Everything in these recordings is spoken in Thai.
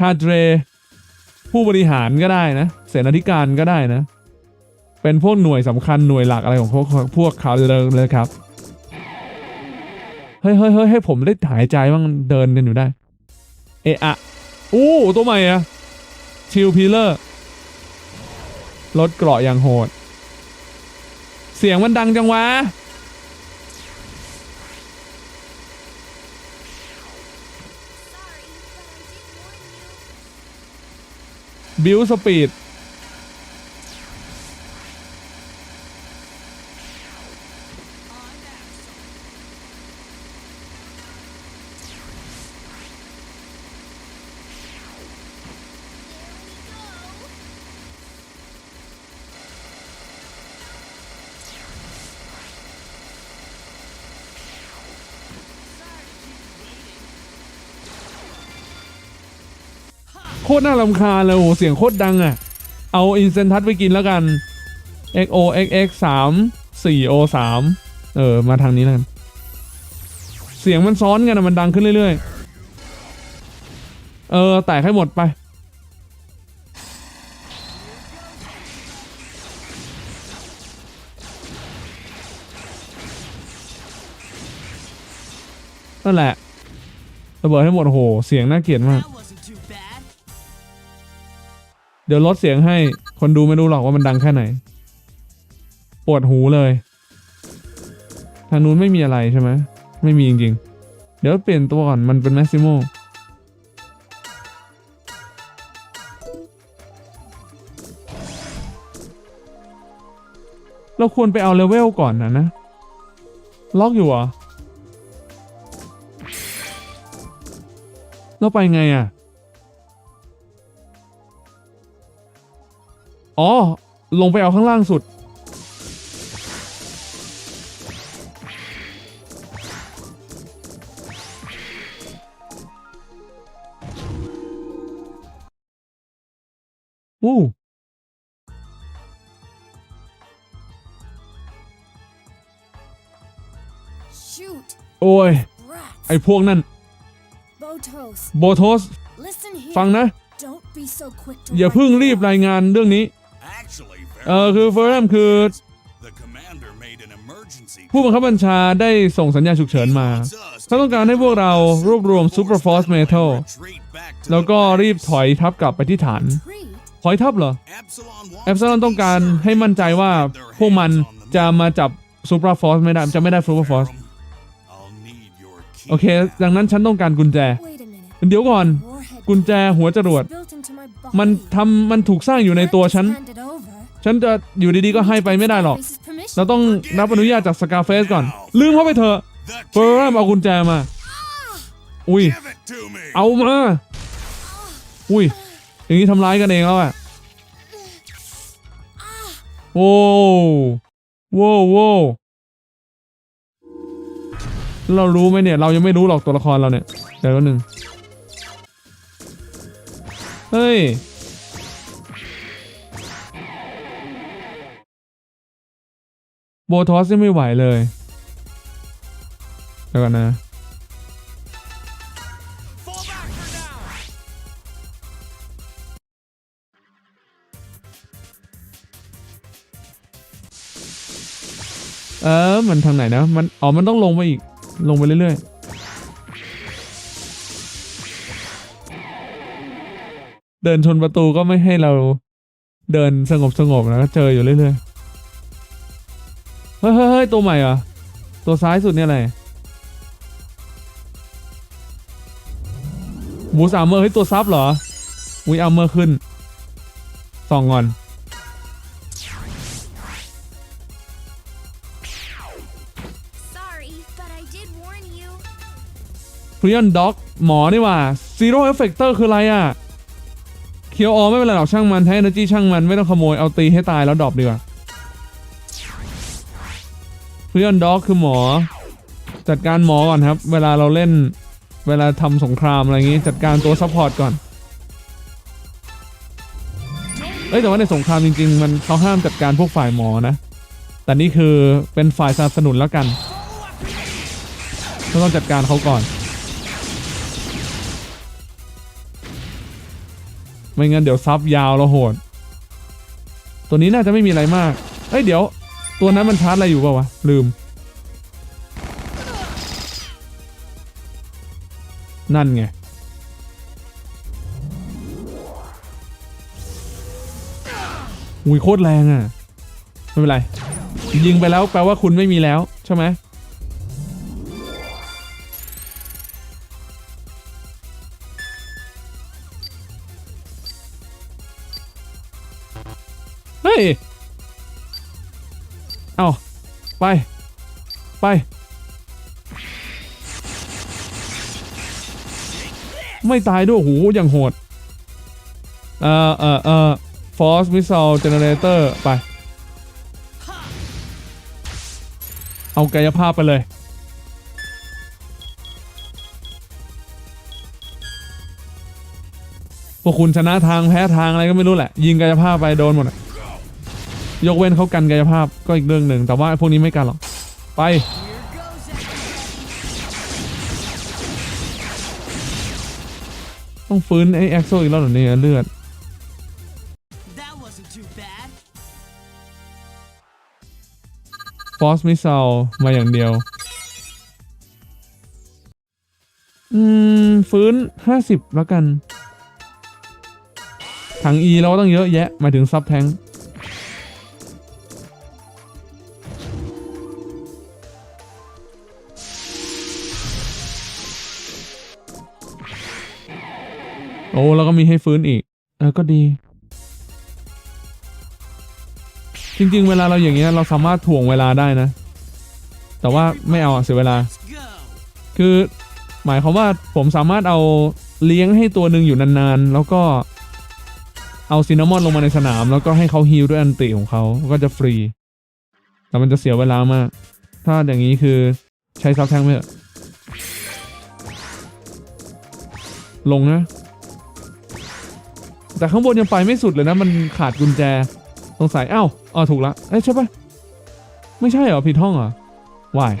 คาเดรผู้บริหารก็ได้นะ เสนาธิการก็ได้นะ เป็นพวกหน่วยสำคัญหน่วยหลักอะไรของพวกพวกเขาเลยครับ เฮ้ยเฮ้ยเฮ้ยให้ผมได้หายใจบ้างเดินกันอยู่ได้ เอะอะอู้ตัวใหม่อะชิลพีเลอร์รถเกราะอย่างโหด เสียงมันดังจังวะ บิวสปีด ตรน่ารำคาญเลยโอ้โหเสียงโคตรดังอะ เอาอินเซนทัสไปกินแล้วกัน XO XX 3 4 O 3เออ มาทางนี้แล้วกัน เสียงมันซ้อนกันอะมันดังขึ้นเรื่อยๆ เออ แตกให้หมดไป นั่นแหละระเบิดให้หมดโห เสียงน่าเกลียดมาก เดี๋ยวลดเสียงให้ คนดูไม่รู้หรอกว่ามันดังแค่ไหน ปวดหูเลย ทางนู้นไม่มีอะไรใช่ไหม ไม่มีจริงๆ เดี๋ยวเปลี่ยนตัวก่อน มันเป็นแม x ซิโมเราควรไปเอาเลเวลก่อนนะนะ ล็อกอยู่เหรอ เราไปไงอะ อ๋อ ลงไปเอาข้างล่างสุดอู้ Shoot! โอ้ย Rats! ไอพวกนั่น Botos, โบโทส listen here. ฟังนะ Don't be so quick to อย่า write เพิ่ง me รีบ off. รายงานเรื่องนี้ Actually, เออคือเฟอร์แรมคือ the commander made an emergency ผู้บังคับบัญชาได้ส่งสัญญาณฉุกเฉินมาเขาต้องการให้พวกเรารวบรวม Super Force Metal แล้วก็รีบถอยทัพกลับไปที่ฐาน Treat? ถอยทัพเหรอแอปซ l ลอนต้องการให้มั่นใจว่าพวกมันจะมาจับ Super Force ไม่ได้จะไม่ได้ Super Force โอเค ดังนั้นฉันต้องการกุญแจ Wait a minute. เดี๋ยวก่อน Warhead กุญแจหัวจรวด built into my มัน body. ทำมันถูกสร้างอยู่ในตัวฉัน Hand it over. ฉันจะอยู่ดีๆก็ให้ไปไม่ได้หรอก Face's permission. เราต้องรับอนุญาตจากสกาเฟสก่อน ลืมเข้าไปเถอะเฟอร์แรมเอากุญแจมา อุ้ย Give it to me. เอามา อุ้ย อย่างนี้ทำร้ายกันเองแล้วอะโว้วโว้วโว้วเรารู้ไหมเนี่ย เรายังไม่รู้หรอกตัวละครเราเนี่ย เดี๋ยวแป๊บนึง เฮ้ย โบทอสยังไม่ไหวเลยเดี๋ยวก่อนนะ เออ มันทางไหนนะ มัน อ๋อ มันต้องลงไปอีก ลงไปเรื่อยๆเดินชนประตูก็ไม่ให้เราเดินสงบสงบๆนะก็เจออยู่เรื่อยๆ เฮ้ยเฮ้ยเฮ้ยตัวใหม่เหรอ ตัวซ้ายสุดเนี่ยอะไรบูสอาร์เมอร์เฮ้ยตัวซับเหรอวีอาร์เมอร์ขึ้นส่องก่อน Sorry, but I did warn you. พรีออนด็อกหมอนี่หว่าซีโร่เอฟเฟกเตอร์คืออะไรอะ เคียวออไม่เป็นไรหรอกช่างมัน แท้ energy ช่างมันไม่ต้องขโมย เอาตีให้ตายแล้วดรอปดีกว่า เพรีอนด็อกคือหมอ จัดการหมอก่อนครับ เวลาเราเล่นเวลาทำสงครามอะไรอย่างงี้ จัดการตัวซัพพอร์ตก่อน เอ้ยแต่ว่าในสงครามจริง ๆ มันเขาห้ามจัดการพวกฝ่ายหมอนะ แต่นี่คือเป็นฝ่ายสนับสนุนแล้วกันก็ต้องจัดการเขาก่อน ไม่งั้นเดี๋ยวซับยาวแล้วโหด ตัวนี้น่าจะไม่มีอะไรมาก เอ้ยเดี๋ยว ตัวนั้นมันชาร์จอะไรอยู่เปล่าวะ ลืม นั่นไง อุ้ยโคตรแรงอะ ไม่เป็นไร ยิงไปแล้วแปลว่าคุณไม่มีแล้ว ใช่ไหม ไป ไป ไม่ตายด้วยโอ้โหอย่างโหด เอ่อเอ่อเอ่อ Force Missile Generator ไป เอากายภาพไปเลย พวกคุณชนะทางแพ้ทางอะไรก็ไม่รู้แหละ ยิงกายภาพไปโดนหมดอะ ยกเว้นเขากันกายภาพก็อีกเรื่องหนึ่งแต่ว่าพวกนี้ไม่กันหรอก ไป ต้องฟื้นไอ้แอ็กโซอีกแล้วเหรอเนี่ยเลือด That wasn't too bad. Force Missile มาอย่างเดียว อืม ฟื้น 50 แล้วกัน ถัง E เราก็ต้องเยอะแยะ หมายถึงซับแทง อ้แล้วก็มีให้ฟื้นอีก เออก็ดี จริง ๆ เวลาเราอย่างเงี้ยเราสามารถถ่วงเวลาได้นะ แต่ว่าไม่เอาเสียเวลา คือหมายความว่าผมสามารถเอาเลี้ยงให้ตัวหนึ่งอยู่นานๆ แล้วก็เอาซินนามอนลงมาในสนาม แล้วก็ให้เขาฮีลด้วยอันติของเขาก็จะฟรี แต่มันจะเสียเวลามาก ถ้าอย่างนี้คือใช้ซับแทงไม่เถอะลงนะ แต่ข้างบนยังไปไม่สุดเลยนะ มันขาดกุญแจสงสัยอ้าวอ๋อถูกละเอ้ใช่ปะไม่ใช่เหรอผิดห้องเหรอวาย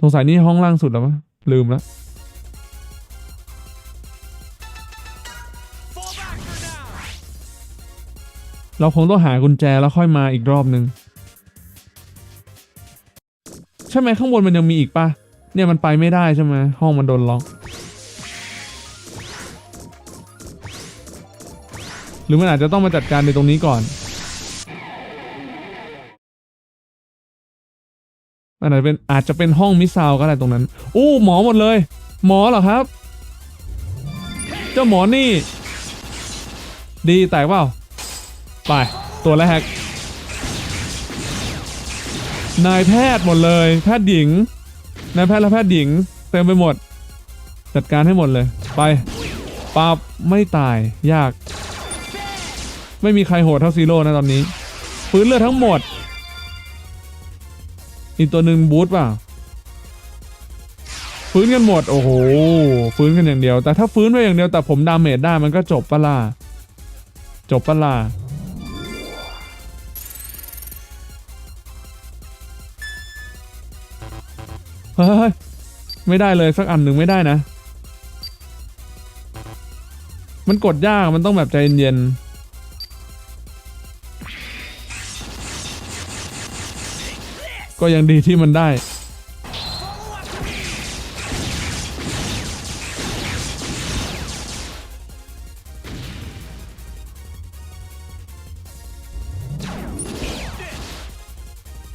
สงสัยนี่ห้องล่างสุดแล้วมั้ยลืมแล้วเราคงต้องหากุญแจแล้วค่อยมาอีกรอบนึง ใช่ไหมข้างบนมันยังมีอีกปะเนี่ยมันไปไม่ได้ใช่ไหมห้องมันโดนล็อก หรือมันอาจจะต้องมาจัดการในตรงนี้ก่อนอันไหนเป็นอาจจะเป็นห้องมิซาวก็ได้ตรงนั้นโอ้หมอหมดเลย หมอเหรอครับ เจ้าหมอนี่ ดีแตกเปล่าไปตัวแรกนายแพทย์หมดเลย แพทย์หญิงนายแพทย์และแพทย์หญิงเต็มไปหมด จัดการให้หมดเลย ไปปับไม่ตายยาก ไม่มีใครโหดเท่าซีโร่นะตอนนี้ฟื้นเลือดทั้งหมด อีกตัวหนึ่งบูทป่ะฟื้นกันหมด โอ้โห ฟื้นกันอย่างเดียว แต่ถ้าฟื้นไปอย่างเดียวแต่ผมดาเมจได้มันก็จบปะล่ะจบปะล่ะเฮ้ยไม่ได้เลยสักอันหนึ่งไม่ได้นะ มันกดยากมันต้องแบบใจเย็นๆ ก็ยังดีที่มันได้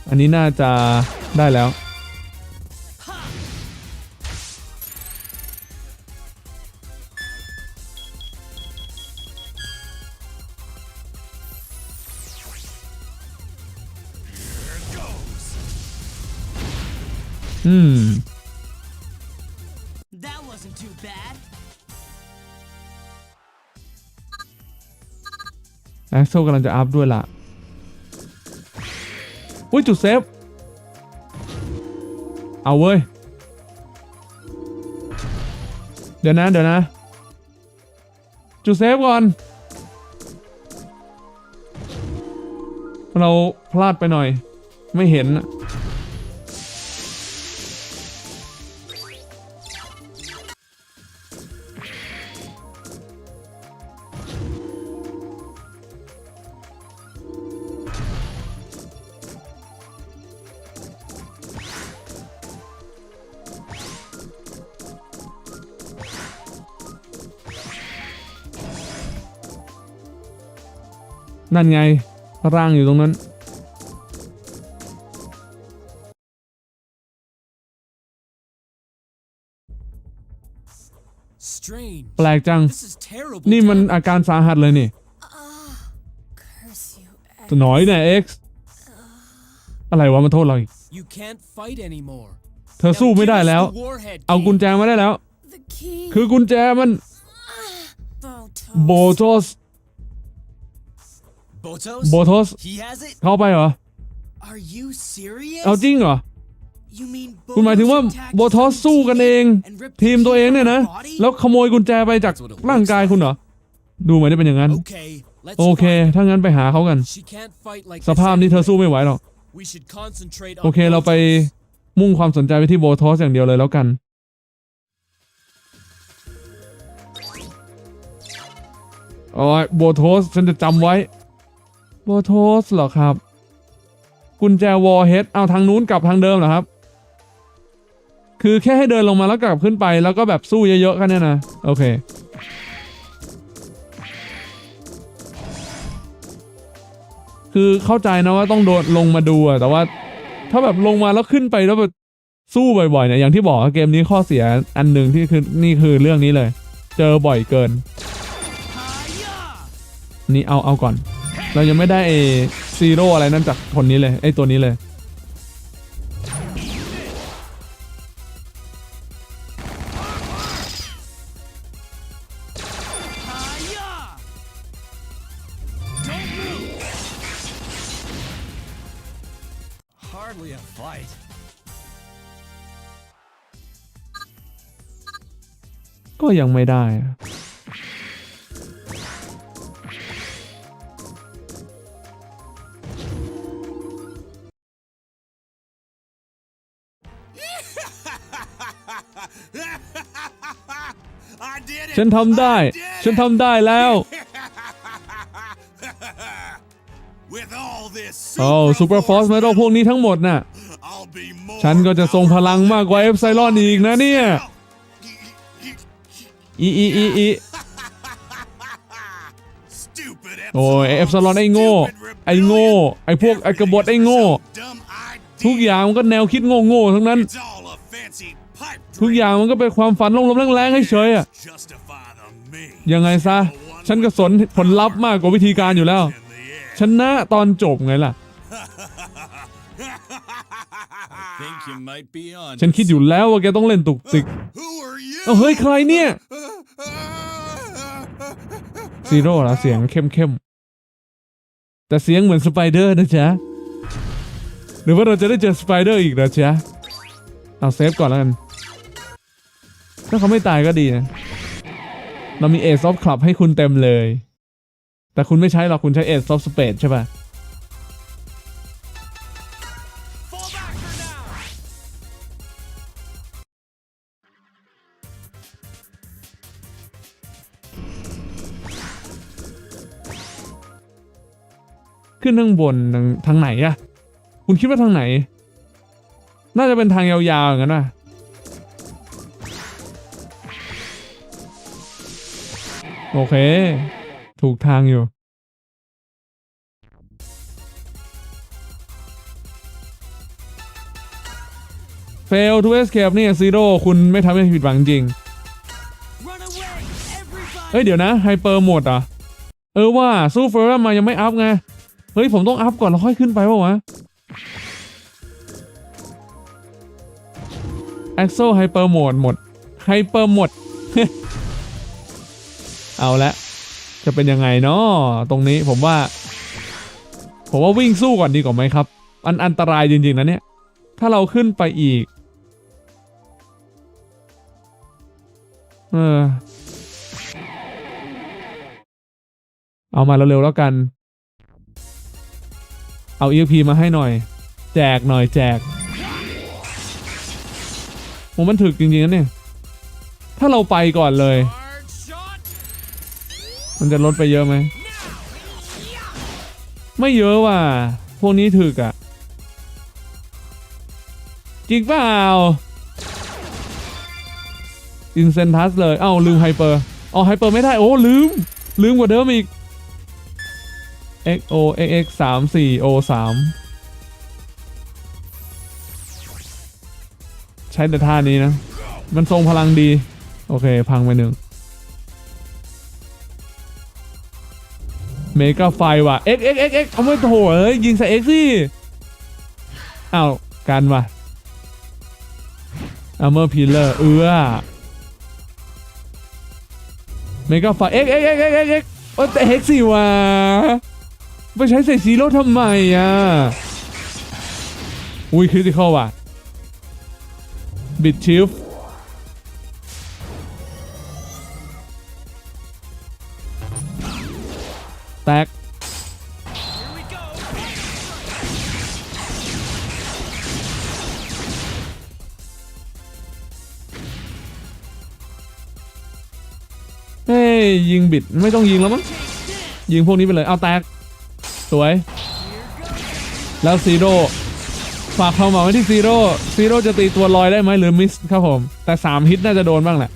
อันนี้น่าจะได้แล้ว แอคโซกำลังจะอัพด้วยล่ะอุ้ยจุดเซฟ เอาเว้ย เดี๋ยวนะ เดี๋ยวนะ จุดเซฟก่อน เราพลาดไปหน่อย ไม่เห็นน่ะ นั่นไง ร่างอยู่ตรงนั้น Strange. แปลกจัง This is terrible. นี่มัน damage. อาการสาหัสเลยนี่ Curse you. หน่อยเนี่ย X อะไรวะมาโทษเราอีก You can't fight anymore. เธอสู้ไม่ได้แล้ว Now give us the warhead เอา key. กุญแจมาได้แล้ว The key. คือกุญแจมัน Botos. โบโทส Botos? โบโทส He has it? เข้าไปเหรอ Are you serious? เอาจริงเหรอ You mean คุณหมายถึงว่า Botos attacked โบทอส some สู้กันเอง team and ripped the ทีมตัว key เองเนี่ย from นะ her body? แล้วขโมยกุญแจไปจาก That's what it looks ร่างกายคุณเหรอ ดูเหมือนจะเป็นอย่างนั้น Okay, let's โอเค find her. ถ้างั้นไปหาเขากัน She can't fight like ส this ภาพนี้เธอ anyway. สู้ไม่ไหวหรอก We should concentrate on โอเค เราไป Botos. มุ่งความสนใจไปที่โบทอสอย่างเดียวเลยแล้วกัน โอ้ยโบโทสฉันจะจำไว้ โบโทสเหรอครับ กุญแจวอลเฮดเอาทางนู้นกลับทางเดิมเหรอครับ คือแค่ให้เดินลงมาแล้วกลับขึ้นไปแล้วก็แบบสู้เยอะๆกันเนี่ยนะ โอเค คือเข้าใจนะว่าต้องโดดลงมาดูอะแต่ว่า ถ้าแบบลงมาแล้วขึ้นไปแล้วแบบสู้บ่อยๆเนี่ยอย่างที่บอกเกมนี้ข้อเสียอันหนึ่งที่คือนี่คือเรื่องนี้เลย เจอบ่อยเกิน นี่เอาเอาก่อน เรายังไม่ได้เอซีโร่อะไรนั่นจากคนนี้เลยไอตัวนี้เลย Hiya! Don't move! Hardly a fight. ก็ยังไม่ได้ ฉันทำได้ I did ฉัน it. ทำได้แล้ว With all this โอ้ซูเปอร์ฟอร์สเมทัลพวกนี้ทั้งหมดน่ะ I'll be more ฉันก็จะทรงพลังมากกว่าเอฟไซลอนอีกนะเนี่ย อีอีอีอี Stupid โอ้ยเอฟไซลอนไอ้โง่ ไอ้โง่ ไอ้พวกไอ้กบฏไอ้โง่ ทุกอย่างมันก็แนวคิดโง่ๆทั้งนั้น It's all a fancy pipe ทุกอย่างมันก็เป็นความฝันลมๆแรงๆให้เฉยๆอะ Justify the me ยังไงซะ ฉันก็สนผลลัพธ์มากกว่าวิธีการอยู่แล้ว in the end. ชนะตอนจบไงล่ะ Think you might be on. ฉันคิดอยู่แล้วว่าแกต้องเล่นตุกติก Who are you? เอาเฮ้ยใครเนี่ยซีโร่ละเสียงเข้มเข้มๆแต่เสียงเหมือนสไปเดอร์นะจ๊ะ หรือว่าเราจะได้เจอสไปเดอร์อีกนะจ๊ะ เอาเซฟก่อนแล้วกัน ถ้าเขาไม่ตายก็ดีนะ เรามีเอซอฟคลับให้คุณเต็มเลย แต่คุณไม่ใช้หรอกคุณใช้เอซอฟสเปดใช่ปะขึ้นข้างบนทางไหนอะคุณคิดว่าทางไหน น่าจะเป็นทางยาวๆอย่างนั้นว่ะ โอเค ถูกทางอยู่ fail to escape เนี่ยซีโร่คุณไม่ทำให้ผิดหวังจริง Run away, everybody! เฮ้ย เดี๋ยวนะ ไฮเปอร์หมดอะ เออว่า สู้เฟอร์มายังไม่อัพไง เฮ้ย ผมต้องอัพก่อนแล้วค่อยขึ้นไปเปล่าวะ Axel Hyper Mode หมด Hyper หมด เอาละจะเป็นยังไงเนาะตรงนี้ผมว่า ผมว่าวิ่งสู้ก่อนดีกว่าไหมครับ อันอันตรายจริง ๆ นะเนี่ย ถ้าเราขึ้นไปอีก เออ เอามาเร็วๆแล้วกัน เอา EXP มาให้หน่อย แจกหน่อยแจกโอ้มันถึกจริงๆนะเนี่ย ถ้าเราไปก่อนเลย มันจะลดไปเยอะไหม ไม่เยอะว่ะ พวกนี้ถึกอะจริงเปล่า อินเซนทัสเลย เอ้า ลืมไฮเปอร์อ๋อไฮเปอร์ไม่ได้ โอ้ ลืม ลืมกว่าเดิมอีก XO XX 3 4 O 3ใช้แต่ท่านี้นะ มันทรงพลังดี โอเค พังไปหนึ่ง เมกาไฟว่ะ X X X X เอาไม่โถเอ้ยยิงใส่ X สิอ้าวกันว่ะอัมเมอร์พิลเลอร์เอื้อเมกาไฟ X X X X X X โอ้แต่ X สิว่ะไปใช้ใส่ซีโร่ทำไมอะอุ้ยคริติคอลว่ะบิดชิฟ แตกเฮ้ยยิงบิดไม่ต้องยิงแล้วมั้งยิงพวกนี้ไปเลยเอาแตก สวย แล้วซีโร่ฝากความหวังไว้ที่ซีโร่ซีโร่จะตีตัวลอยได้ไหมหรือมิสครับผม แต่ 3 ฮิตน่าจะโดนบ้างแหละ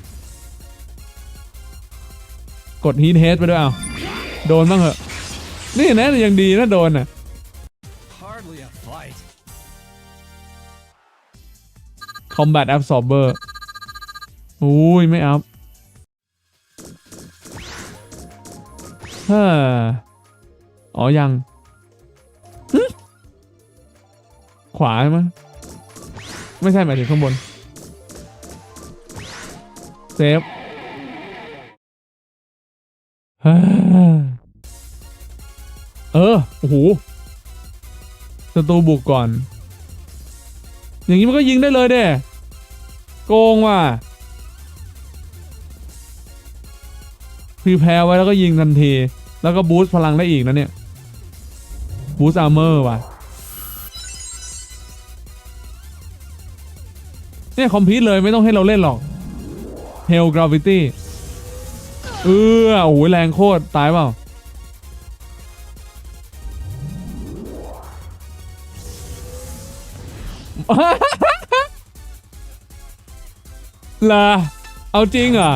กดฮีทเฮดไปด้วยเอา โดนบ้างเหอะ นี่นะยังดีนะโดนอะ Hardly a fight. Combat Absorber อุ้ย ไม่อัพเฮ้ออ๋อ ยังหึขวาใช่ไหมยไม่ใช่หมายถึงข้างบน เซฟเฮ้อ เออ โอ้โหศัตรูบุกก่อน อย่างนี้มันก็ยิงได้เลยเด้โกงว่ะพรีแพรไว้แล้วก็ยิงทันที แล้วก็บูสต์พลังได้อีกนะเนี่ย บูสต์อาร์เมอร์ว่ะ เนี่ยคอมพิวเลยไม่ต้องให้เราเล่นหรอก Hell Gravity เออโอ้โหแรงโคตร ตายเปล่า ล่ะเอาจริงเหรอ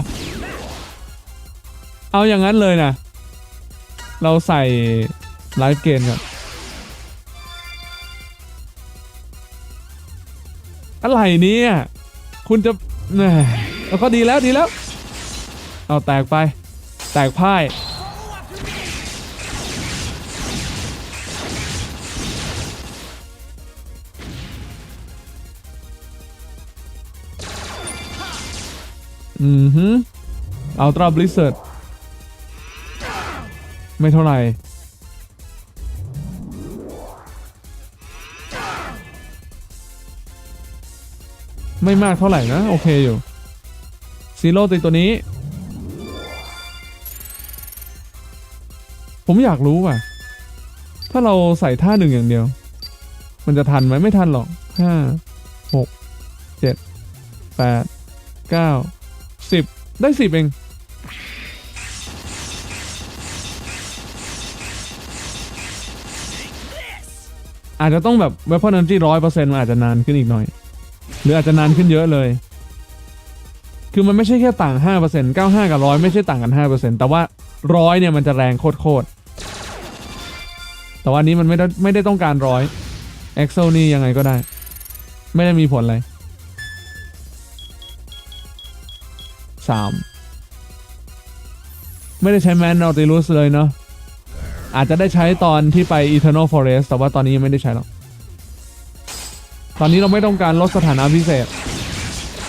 เอาอย่างนั้นเลยนะ เราใส่ไลฟ์เกนก่อนอะไรเนี่ย คุณจะแหมแล้วก็ดีแล้วดีแล้ว เอาแตกไป แตกพ่าย อือฮึอัลตราบลิเซ r ร์ไม่เท่าไหร่ไม่มากเท่าไหร่นะ โอเคอยู่ซีโร่ตีตัวนี้ ผมอยากรู้ว่ะ ถ้าเราใส่ท่าหนึ่งอย่างเดียว มันจะทันไหมไม่ทันหรอกห้าหกเจ็ดแปดเก้า สิบได้สิบเอง อาจจะต้องแบบ weapon energy ร้อยเปอร์เซ็นต์มันอาจจะนานขึ้นอีกหน่อย หรืออาจจะนานขึ้นเยอะเลย คือมันไม่ใช่แค่ต่าง5% 95กับ100ไม่ใช่ต่างกัน5%แต่ว่า100เนี่ยมันจะแรงโคตรๆแต่ว่าอันนี้มันไม่ได้ไม่ได้ต้องการ100 Excel นี่ยังไงก็ได้ ไม่ได้มีผลอะไร 3 ไม่ได้ใช้แมนน u ติลุสเลยเนาะอาจจะได้ใช้ตอนที่ไป Eternal Forest แต่ว่าตอนนี้ยังไม่ได้ใช้หรอกตอนนี้เราไม่ต้องการลดสถานะพิเศษ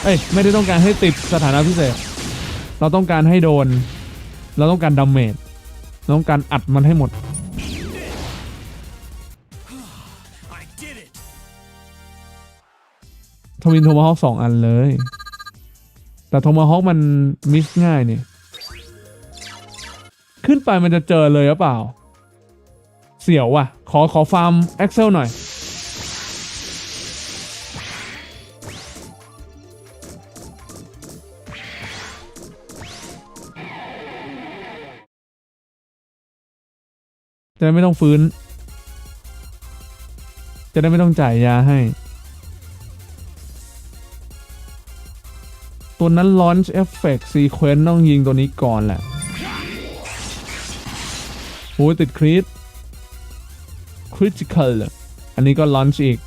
เอ้ยไม่ได้ต้องการให้ติดสถานะพิเศษ เราต้องการให้โดน เราต้องการดาเมจเราต้องการอัดมันให้หมด I did it. ทวินโทมาฮอคสองอันเลย แต่โทมาฮอคมันมิสง่ายนี่ขึ้นไปมันจะเจอเลยหรือเปล่า เสี่ยวว่ะ ขอขอฟาร์ม Excel หน่อย จะได้ไม่ต้องฟื้น จะได้ไม่ต้องจ่ายยาให้ ตัวนั้น launch effect sequence ต้องยิงตัวนี้ก่อนแหละโอ้ยติดคริส critical อันนี้ก็ launch อีก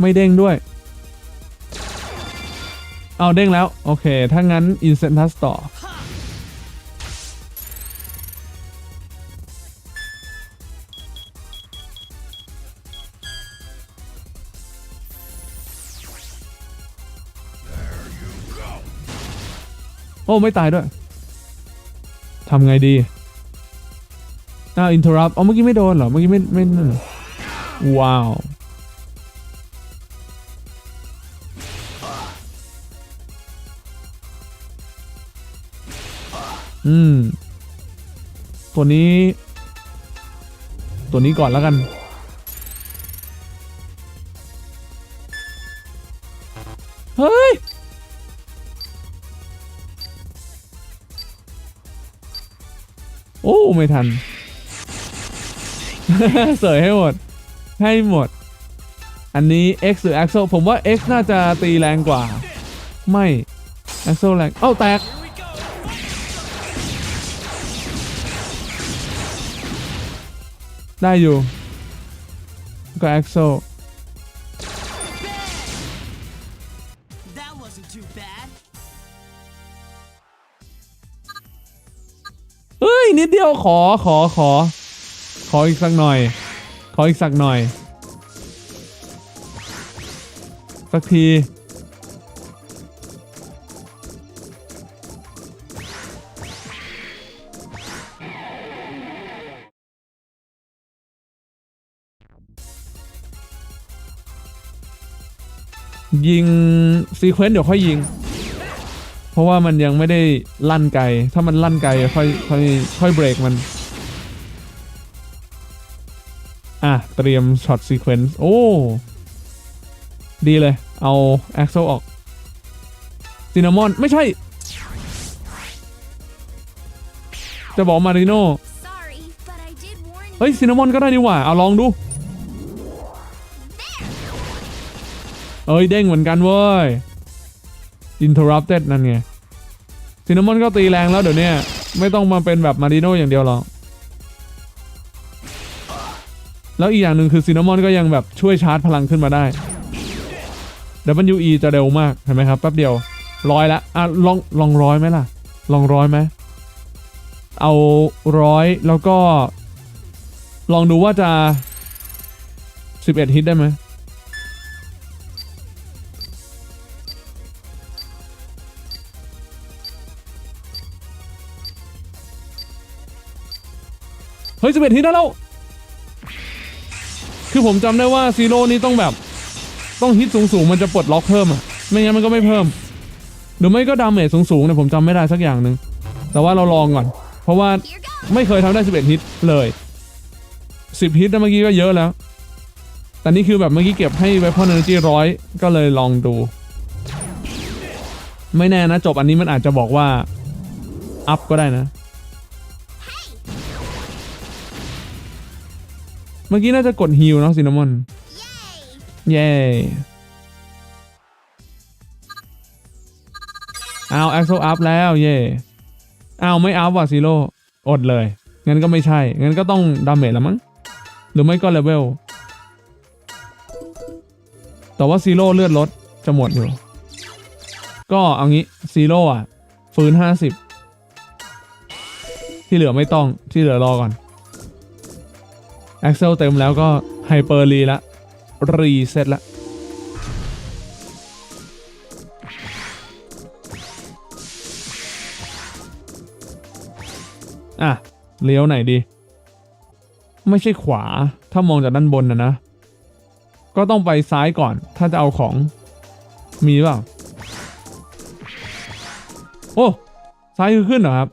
ไม่เด้งด้วย เอาเด้งแล้ว โอเค ถ้างั้น Incentus ต่อ โอ้ไม่ตายด้วยทำไงดีอ้าว interrupt อ๋อเมื่อกี้ไม่โดนเหรอ เมื่อกี้ไม่ไม่นั่นว้าว อืม ตัวนี้ ตัวนี้ก่อนแล้วกัน ไม่ทัน เสยให้หมด ให้หมด อันนี้ X หรือ Axel ผมว่า X น่าจะตีแรงกว่า ไม่ Axel แรง เอ้าแตก ได้อยู่ ก็ Axel นิดเดียวขอขอขอ ขออีกสักหน่อย ขออีกสักหน่อย สักที ยิงซีเควนต์เดี๋ยวค่อยยิง เพราะว่ามันยังไม่ได้ลั่นไกล ถ้ามันลั่นไกลค่อยค่อยค่อยเบรกมัน อะ เตรียมช็อตซีเควนซ์โอ้ ดีเลย เอา a x ซ e l ออกซินนามอน ไม่ใช่ จะบอกมาริโน Sorry, but I did warn you. เฮ้ยซินนามอนก็ได้นี่หว่า เอาลองดู เอ้ย เด้งเหมือนกันเว้ย interrupted นั่นไงซินนามอนก็ตีแรงแล้วเดี๋ยวนี้ไม่ต้องมาเป็นแบบมาริโนอย่างเดียวหรอก แล้วอีกอย่างหนึ่งคือซินนามอนก็ยังแบบช่วยชาร์จพลังขึ้นมาได้ WE จะเร็วมากเห็นไหมครับแป๊บเดียวร้อยละอะลองลองร้อยไหมล่ะ ลองร้อยไหมเอาร้อยแล้วก็ ลองดูว่าจะ 11 ฮิตได้ไหม เฮ้ย11ฮิตได้แล้ว คือผมจำได้ว่าซีโร่นี่ต้องแบบ ต้องฮิตสูงๆ มันจะปลดล็อกเพิ่มอะไม่งั้นมันก็ไม่เพิ่ม หรือไม่ก็ดาเมจสูงๆเนี่ยผมจำไม่ได้สักอย่างหนึ่ง แต่ว่าเราลองก่อน เพราะว่าไม่เคยทำได้11ฮิตเลย10ฮิตเมื่อกี้ก็เยอะแล้ว แต่นี่คือแบบเมื่อกี้เก็บให้ Weapon Energy ร้อยก็เลยลองดู ไม่แน่นะจบอันนี้มันอาจจะบอกว่า อัพก็ได้นะ มื่อกี้น่าจะกดฮิลเนาะซินนามอน Yay! เย้เอา Axel up แล้ว เย่เอาไม่อัพว่ะซีโร่อดเลย งั้นก็ไม่ใช่ งั้นก็ต้องดาเมจแล้วมั้ง หรือไม่ก็เลเวล แต่ว่าซีโร่เลือดลดจะหมดอยู่ ก็เอางี้ซีโร่อะ ฟื้น 50 ที่เหลือไม่ต้อง ที่เหลือรอก่อน Axel เต็มแล้วก็ไฮเปอร์รีละรีเซ็ตละอะ เลี้ยวไหนดี ไม่ใช่ขวาถ้ามองจากด้านบนนะนะ ก็ต้องไปซ้ายก่อน ถ้าจะเอาของ มีเปล่า โอ้ ซ้ายคือขึ้นเหรอครับ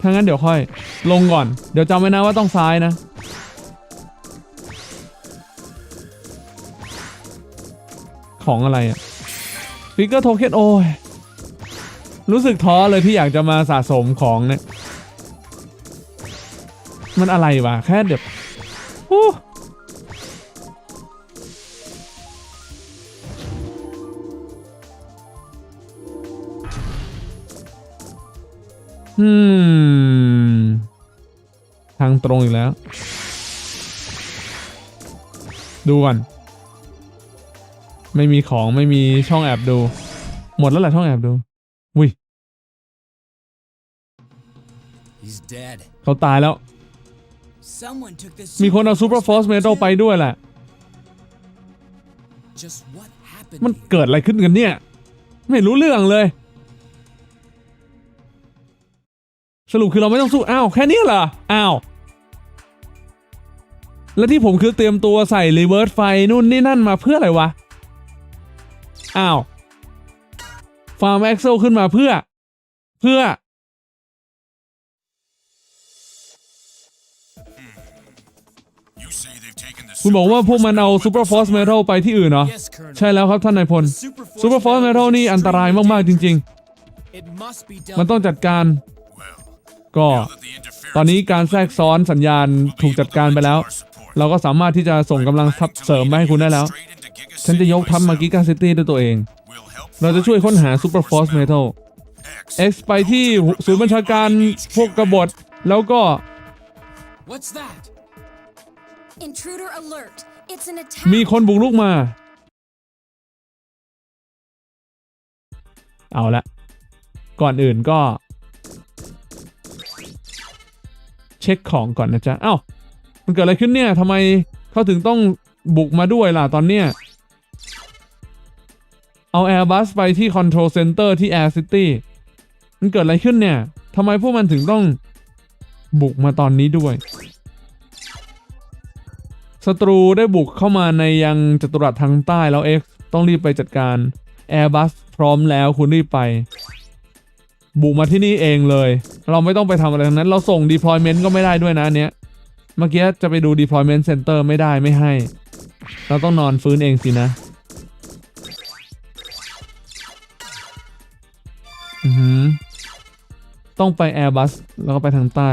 ถ้างั้นเดี๋ยวค่อย ลงก่อน เดี๋ยวจำไว้นะว่าต้องซ้ายนะ ของอะไรอะฟิกเกอร์โทเค็นโอ้ย รู้สึกท้อเลยที่อยากจะมาสะสมของเนี่ย มันอะไรวะ แค่เดี๋ยวโอ้อืม ทางตรงอีกแล้ว ดูก่อน ไม่มีของไม่มีช่องแอบดู หมดแล้วแหละช่องแอบดูอุ้ย He's dead. เขาตายแล้ว Someone took this. มีคนเอาซูเปอร์ฟอสเมทัลไปด้วยแหละ Just what happened? มัน here? เกิดอะไรขึ้นกันเนี่ย ไม่รู้เรื่องเลย สรุปคือเราไม่ต้องสู้ อ้าว แค่นี้เหรอ อ้าว แล้วที่ผมคือเตรียมตัวใส่รีเวิร์สไฟนู่นนี่นั่นมาเพื่ออะไรวะ อ้าว ฟาร์มแอ็กเซลขึ้นมาเพื่อ เพื่อ คุณบอกว่าพวกมันเอาซูเปอร์ฟอสเมทัลไปที่อื่นเหรอ ใช่แล้วครับท่านนายพลซูเปอร์ฟอสเมทัลนี่อันตรายมาก ๆ จริง ๆ มันต้องจัดการ ก็ now that the interference ตอนนี้การแทรกซ้อนสัญญาณถูกจัดการไปแล้ว เราก็สามารถที่จะส่งกำลังทัพเสริมมาให้คุณได้แล้ว straight into Giga ฉันจะ City ยกทัพมา myself. กิกาซิตี้ด้วยตัวเอง We'll help เราจะช่วยค้นหา find ซูเปอร์ฟอสเมทัล X. X ไปที่ศูนย์บัญชาการพวกกบฏแล้วก็ What's that? Intruder alert. It's an attack. มีคนบุกรุกมา เอาละ ก่อนอื่นก็ เช็คของก่อนนะจ๊ะเอ้ามันเกิดอะไรขึ้นเนี่ยทำไมเขาถึงต้องบุกมาด้วยล่ะตอนเนี้ยเอา Airbus ไปที่ Control Center ที่ Air City มันเกิดอะไรขึ้นเนี่ยทำไมพวกมันถึงต้องบุกมาตอนนี้ด้วยศัตรูได้บุกเข้ามาในยังจัตุรัสทางใต้แล้ว X ต้องรีบไปจัดการ Airbus พร้อมแล้วคุณรีบไป บุกมาที่นี่เองเลย เราไม่ต้องไปทำอะไรทั้งนั้น เราส่ง deployment ก็ไม่ได้ด้วยนะเนี้ย เมื่อกี้จะไปดู deployment center ไม่ได้ไม่ให้ เราต้องนอนฟื้นเองสินะอือหือต้องไป Airbus แล้วก็ไปทางใต้